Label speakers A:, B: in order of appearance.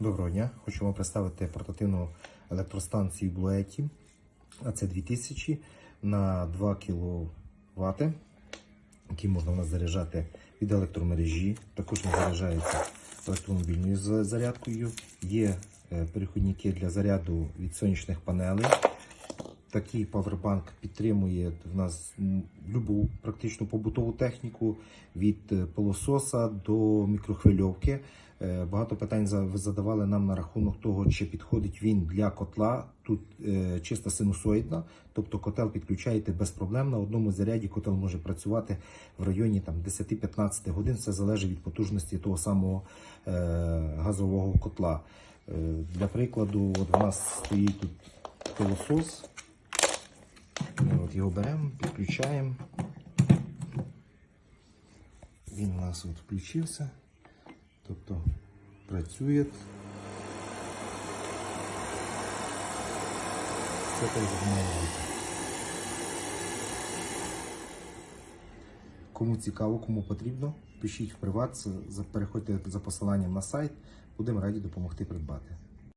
A: Доброго дня. Хочу вам представити портативну електростанцію Блуеті А це 2000 на 2 кВт, які можна у нас заряджати від електромережі. Також вона заряджається електромобільною зарядкою. Є е, перехідники для заряду від сонячних панелей. Такий павербанк підтримує в нас любу практично побутову техніку від е, пилососа до мікрохвильовки. Е, Багато питань ви задавали нам на рахунок того, чи підходить він для котла. Тут е, чиста синусоїдна, тобто котел підключаєте без проблем. На одному заряді котел може працювати в районі 10-15 годин. Це залежить від потужності того самого газового котла. Для прикладу, от в нас стоїть тут пилосос. От його беремо, підключаємо. Він у нас от включився. Тобто працює. Так як має бути. Кому цікаво, кому потрібно, пишіть в приват, переходьте за посиланням на сайт. Будемо раді допомогти придбати.